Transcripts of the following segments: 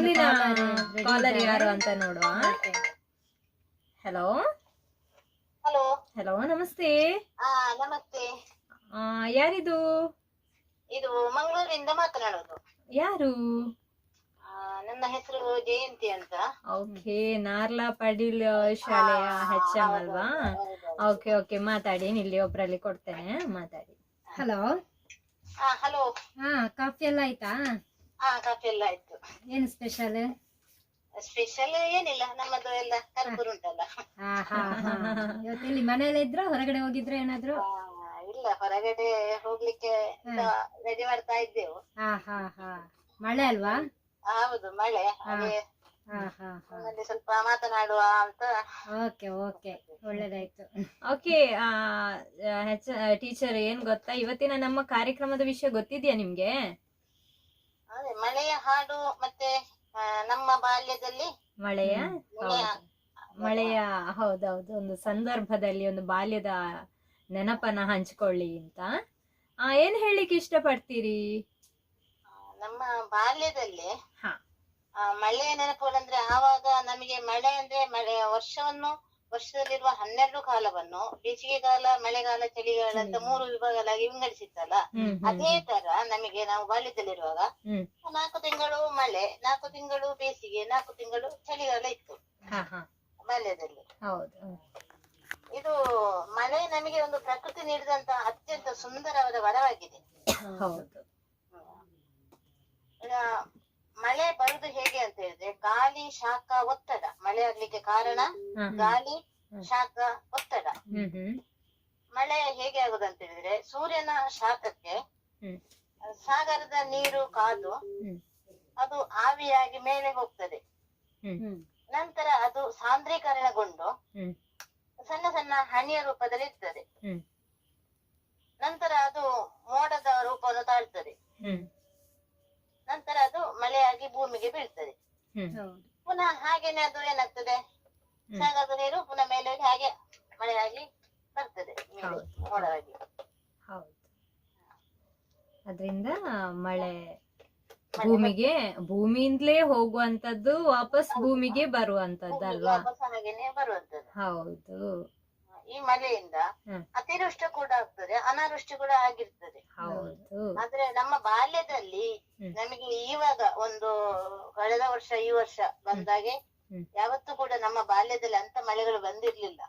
ಮುಂದಿನ ಕಾಲರ್ ಯಾರು ಅಂತ ನೋಡುವ. ಹಲೋ ಹಲೋ ಹಲೋ ನಮಸ್ತೆ. ನಮಸ್ತೆ. ಆ, ಯಾರಿದು? ಇದು ಮಂಗಳೂರಿಂದ ಮಾತನಾಡೋದು. ಯಾರು? ನನ್ನ ಹೆಸರು ಜಯಂತಿ ಅಂತ. ಓಕೆ ನಾರ್ಲಾ ಪಾಟೀಲ್ ಶಾಲೆಯ ಹೆಚ್ ಎಂ ಅಲ್ವಾ? ಓಕೆ ಓಕೆ ಮಾತಾಡಿ ಇಲ್ಲಿ ಒಬ್ರಲ್ಲಿ ಕೊಡ್ತೇನೆ ಮಾತಾಡಿ. ಹಲೋ ಹಲೋ ಹಾ ಕಾಫಿ ಎಲ್ಲ ಆಯ್ತಾ? ಹಾ ಕಾಫಿ ಎಲ್ಲ ಆಯ್ತು. ಏನು ಸ್ಪೆಷಲ್ ಸ್ಪೆಷಲ್ ಏನಿಲ್ಲ ನಮ್ಮದು ಎಲ್ಲ ಕರ್ಪೂರ ಉಂಟಲ್ಲ. ಹಾ ಹಾ. ಮನೆಯಲ್ಲೇ ಇದ್ರ ಹೊರಗಡೆ ಹೋಗಿದ್ರ ಏನಾದ್ರು? ಆ, ಇಲ್ಲ ಹೊರಗಡೆ ಹೋಗ್ಲಿಕ್ಕೆ ರೆಡಿ ಮಾಡ್ತಾ ಇದ್ದೆವು. ಹಾ ಹಾ ಹಾ. ಮಳೆ ಅಲ್ವಾ? ಹೌದು ಮಳೆ. ಹಾಗೆ ಹಾ ಹಾ ಹಾ. ಸ್ವಲ್ಪ ಮಾತನಾಡುವ ಅಂತ. Okay okay. ಒಳ್ಳೇದಾಯ್ತು. ಓಕೆ ಟೀಚರ್ ಏನ್ ಗೊತ್ತಾ? ಇವತ್ತಿನ ನಮ್ಮ ಕಾರ್ಯಕ್ರಮದ ವಿಷಯ ಗೊತ್ತಿದ್ಯಾ ನಿಮ್ಗೆ? ಅದೇ ಮಳೆಯ ಹಾಡು ಮತ್ತೆ ಆ, ನಮ್ಮ ಬಾಲ್ಯದಲ್ಲಿ ಮಳೆಯ ಮಳೆಯ ಹೌದು. ಮಳೆಯ ಹೌದೌದು ಒಂದು ಸಂದರ್ಭದಲ್ಲಿ ಒಂದು ಬಾಲ್ಯದ ನೆನಪನ್ನ ಹಂಚ್ಕೊಳ್ಳಿ ಅಂತ ಆ ಏನ್ ಹೇಳಿಕ್ ಇಷ್ಟಪಡ್ತೀರಿ ಪಡ್ತೀರಿ ನಮ್ಮ ಬಾಲ್ಯದಲ್ಲಿ ಹಾ. ಆ, ಮಳೆಯ ನೆನಪುಗಳಂದ್ರೆ ಆವಾಗ ನಮಗೆ ಮಳೆ ಅಂದ್ರೆ ಮಳೆ ವರ್ಷವನ್ನು ವರ್ಷದಲ್ಲಿರುವ ಹನ್ನೆರಡು ಕಾಲವನ್ನು ಬೇಸಿಗೆಗಾಲ ಮಳೆಗಾಲ ಚಳಿಗಾಲ ಅಂತ ಮೂರು ವಿಭಾಗಗಳಾಗಿ ವಿಂಗಡಿಸಿತ್ತಲ್ಲ? ಅದೇ ತರ ನಮಗೆ ನಾವು ಬಾಲ್ಯದಲ್ಲಿರುವಾಗ ನಾಕು ನಾಲ್ಕು ತಿಂಗಳು ಮಳೆ ನಾಲ್ಕು ತಿಂಗಳು ಬೇಸಿಗೆ ನಾಲ್ಕು ತಿಂಗಳು ಚಳಿಗಾಲ ಇತ್ತು. ಬಾಲ್ಯದಲ್ಲಿ. ಇದು ಮಳೆ ನಮಗೆ ಒಂದು ಪ್ರಕೃತಿ ನೀಡಿದಂತ ಅತ್ಯಂತ ಸುಂದರವಾದ ವರವಾಗಿದೆ. ಮಳೆ ಬರುದು ಹೇಗೆ ಅಂತ ಹೇಳಿದ್ರೆ ಗಾಳಿ ಶಾಖ ಒತ್ತಡ. ಮಳೆ ಆಗ್ಲಿಕ್ಕೆ ಕಾರಣ. ಗಾಳಿ ಶಾಖ ಒತ್ತಡ. ಮಳೆ ಹೇಗೆ ಆಗುದಂತ ಹೇಳಿದ್ರೆ ಸೂರ್ಯನ ಶಾಖಕ್ಕೆ ಸಾಗರದ ನೀರು ಕಾದು ಅದು ಆವಿಯಾಗಿ ಮೇಲೆ ಹೋಗ್ತದೆ. ನಂತರ ಅದು ಸಾಂದ್ರೀಕರಣಗೊಂಡು ಹ್ಮ್. ಸಣ್ಣ ಸಣ್ಣ ಹನಿಯ ರೂಪದಲ್ಲಿ ಇರ್ತದೆ. ನಂತರ ಅದು ಮೋಡದ ರೂಪವನ್ನು ತಾಳ್ತದೆ. ಹ್ಮ್. ನಂತರ ಅದು ಮಳೆಯಾಗಿ ಭೂಮಿಗೆ ಬೀಳ್ತದೆ. ಹೌದು. ಪುನಃ ಹಾಗೇನೆ ಅದು ಏನಾಗ್ತದೆ. ಸಾಗರದ ನೀರು ಪುನಃ ಮೇಲೆ ಹೋಗಿ ಹಾಗೆ ಮಳೆಯಾಗಿ ಬರ್ತದೆ ಹೌದು. ಮೋಡವಾಗಿ. ಹೌದು. ಅದರಿಂದ ಮಳೆ ಭೂಮಿಗೆ ಭೂಮಿಯಿಂದಲೇ ಹೋಗುವಂತದ್ದು ವಾಪಸ್ ಭೂಮಿಗೆ ಬರುವಂತದ್ದು ಅಲ್ವಾ ಹೌದು. ಈ ಮಳೆಯಿಂದ. ಅತಿವೃಷ್ಟಿ ಕೂಡ ಆಗ್ತದೆ ಅನಾವೃಷ್ಟಿ ಕೂಡ ಆಗಿರ್ತದೆ ಆದ್ರೆ ನಮ್ಮ ಬಾಲ್ಯದಲ್ಲಿ ನಮಗೆ ಇವಾಗ ಒಂದು ಕಳೆದ ವರ್ಷ ಈ ವರ್ಷ ಬಂದಾಗೆ. ಯಾವತ್ತೂ ಕೂಡ ನಮ್ಮ ಬಾಲ್ಯದಲ್ಲಿ ಅಂತ ಮಳೆಗಳು ಬಂದಿರ್ಲಿಲ್ಲ.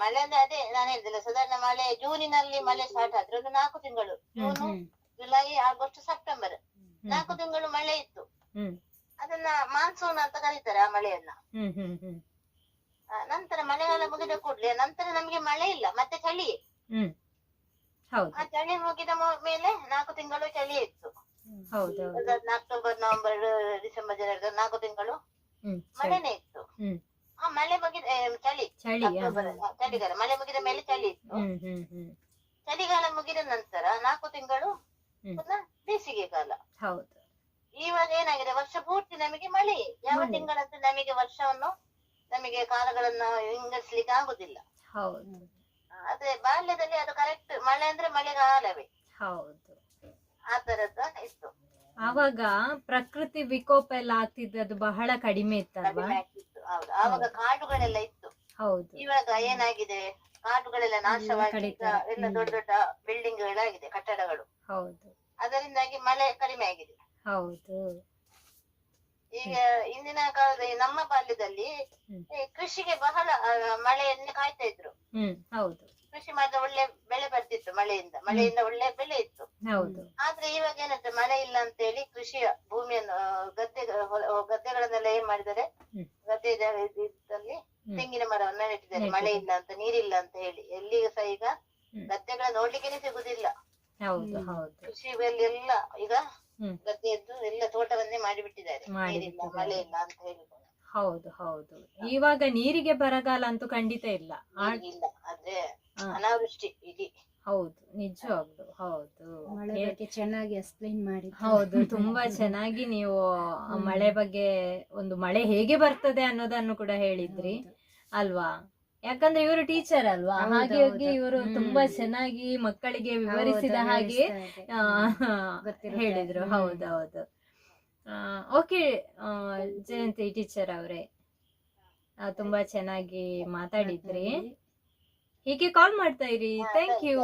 ಮಳೆ ಅಂದ್ರೆ ಅದೇ ನಾನು ಹೇಳಿದಿಲ್ಲ ಸಾಧಾರಣ ಮಳೆ ಜೂನಿನಲ್ಲಿ ಮಳೆ ಸ್ಟಾರ್ಟ್ ಆದ್ರೆ ಒಂದು ನಾಲ್ಕು ತಿಂಗಳು ಜೂನು ಜುಲೈ ಆಗಸ್ಟ್ ಸೆಪ್ಟೆಂಬರ್ ನಾಲ್ಕು ತಿಂಗಳು ಮಳೆ ಇತ್ತು. ಅದನ್ನ ಮಾನ್ಸೂನ್ ಅಂತ ಕರೀತಾರೆ ಆ ಮಳೆಯನ್ನ. ನಂತರ ಮಳೆಗಾಲ ಮುಗಿದ ಕೂಡ್ಲೆ ನಂತರ ನಮಗೆ ಮಳೆ ಇಲ್ಲ ಮತ್ತೆ ಚಳಿ ಹ್ಮ್. ಹೌದು. ಆ ಚಳಿ ಮುಗಿದ ಮು- ಮೇಲೆ ನಾಲ್ಕು ತಿಂಗಳು ಚಳಿ ಇತ್ತು. ಹೌದು ಅದಾದ್ಮೇಲೆ ಅಕ್ಟೋಬರ್ ನವೆಂಬರ್ ಡಿಸೆಂಬರ್ ಜನವರಿ ನಾಲ್ಕು ತಿಂಗಳು ಹ್ಮ್. ಮಳೆನೇ ಇತ್ತು. ಹ್ಮ್. ಆ ಮಳೆ ಮುಗಿದ ಏ, ಚಳಿ. ಚಳಿ ಆ, ಅಕ್ಟೋಬರ್ ಚಳಿಗಾಲ. ಮಳೆ ಮುಗಿದ ಮೇಲೆ ಚಳಿ ಇತ್ತು. ಹ್ಮ್ ಹ್ಮ್ ಹ್ಮ್. ಚಳಿಗಾಲ ಮುಗಿದ ನಂತರ ನಾಲ್ಕು ತಿಂಗಳು ಹ್ಮ್. ಪುನಃ ಬೇಸಿಗೆ ಕಾಲ. ಹೌದು. ಇವಾಗ ಏನಾಗಿದೆ? ವರ್ಷ ಪೂರ್ತಿ ನಮಗೆ ಮಳೆ. ಯಾವ ಮಳೆ. ತಿಂಗಳಂತ ನಮಗೆ ವರ್ಷವನ್ನು ನಮಗೆ ಕಾಲಗಳನ್ನ ವಿಂಗಡಿಸ್ಲಿಕ್ಕೆ ಆಗುದಿಲ್ಲ. ಹೌದು. ಆದ್ರೆ ಬಾಲ್ಯದಲ್ಲಿ ಅದು ಕರೆಕ್ಟ್ ಮಳೆ ಅಂದ್ರೆ ಮಳೆಗಾಲವೇ. ಹೌದು. ಆ ಇತ್ತು. ಆವಾಗ ಪ್ರಕೃತಿ ವಿಕೋಪ ಎಲ್ಲ ಆಗ್ತಿದ್ದದ್ದು ಬಹಳ ಕಡಿಮೆ ಇತ್ತಲ್ವಾ? ಆಗ್ತಿತ್ತು ಹೌದು. ಆವಾಗ ಕಾಡುಗಳೆಲ್ಲ ಇತ್ತು. ಹೌದು. ಇವಾಗ ಏನಾಗಿದೆ? ಕಾಡುಗಳೆಲ್ಲ ನಾಶವಾಗಿ ಎಲ್ಲ ದೊಡ್ಡ ದೊಡ್ಡ ಬಿಲ್ಡಿಂಗ್ ಗಳಾಗಿದೆ ಕಟ್ಟಡಗಳು. ಹೌದು. ಅದರಿಂದಾಗಿ ಮಳೆ ಕಡಿಮೆ ಆಗಿದೆ. ಹೌದು. ಈಗ ಇಂದಿನ ಕಾಲದ ನಮ್ಮ ಬಾಲ್ಯದಲ್ಲಿ ಈ ಕೃಷಿಗೆ ಬಹಳ ಮಳೆಯನ್ನೇ ಕಾಯ್ತಾ ಇದ್ರು. ಹೌದು. ಕೃಷಿ ಮಾಡಿದ್ರೆ ಒಳ್ಳೆ ಬೆಳೆ ಬರ್ತಿತ್ತು ಮಳೆಯಿಂದ. ಮಳೆಯಿಂದ ಒಳ್ಳೆ ಬೆಳೆ ಇತ್ತು. ಹೌದು. ಆದ್ರೆ ಇವಾಗ ಏನಂತೆ ಮಳೆ ಇಲ್ಲ ಅಂತ ಹೇಳಿ ಕೃಷಿಯ ಭೂಮಿಯನ್ನು ಗದ್ದೆ ಗದ್ದೆಗಳನ್ನೆಲ್ಲ ಏನ್ ಮಾಡಿದ್ದಾರೆ? ಗದ್ದೆ ಇದ್ದಲ್ಲಿ ತೆಂಗಿನ ಮರವನ್ನ ನೆಟ್ಟಿದ್ದಾರೆ. ಮಳೆ ಇಲ್ಲ ಅಂತ ನೀರಿಲ್ಲ ಅಂತ ಹೇಳಿ. ಎಲ್ಲಿಗೂ ಸಹ ಈಗ. ಗದ್ದೆಗಳ ನೋಡ್ಲಿಕ್ಕೆ ಸಿಗುದಿಲ್ಲ. ಕೃಷಿಯಲ್ಲಿ ಎಲ್ಲ ಈಗ. ಗದ್ದೆಯದ್ದು ಎಲ್ಲ ತೋಟವನ್ನೇ ಮಾಡಿಬಿಟ್ಟಿದ್ದಾರೆ. ನೀರಿಲ್ಲ. ಮಳೆ ಇಲ್ಲ ಅಂತ ಹೌದು ಹೌದು. ಇವಾಗ ನೀರಿಗೆ ಬರಗಾಲ ಅಂತೂ ಖಂಡಿತ ಇಲ್ಲ. ಆದ್ರೆ ಅನಾವೃಷ್ಟಿ ಇಡೀ. ಹೌದು ನಿಜವಾಗ್ಲು ಹೌದು. ಮಳೆ ಬಗ್ಗೆ ಚೆನ್ನಾಗಿ ಎಕ್ಸ್ಪ್ಲೈನ್ ಮಾಡಿ. ಹೌದು ತುಂಬಾ ಚೆನ್ನಾಗಿ ನೀವು ಮಳೆ ಬಗ್ಗೆ ಒಂದು ಮಳೆ ಹೇಗೆ ಬರ್ತದೆ ಅನ್ನೋದನ್ನು ಕೂಡ ಹೇಳಿದ್ರಿ. ಅಲ್ವಾ? ಯಾಕಂದ್ರೆ ಇವರು ಟೀಚರ್ ಅಲ್ವಾ? ಹಾಗೆ ಹೋಗಿ ಇವರು ತುಂಬಾ ಚೆನ್ನಾಗಿ ಮಕ್ಕಳಿಗೆ ವಿವರಿಸಿದ ಹಾಗೆ. ಹೇಳಿದ್ರು. ಹೌದೌದು ಓಕೆ ಜಯಂತಿ ಟೀಚರ್ ಅವರೇ. ತುಂಬಾ ಚೆನ್ನಾಗಿ ಮಾತಾಡಿದ್ರಿ. ಹೀಗೆ ಕಾಲ್ ಮಾಡ್ತಾ ಇರಿ. Thank you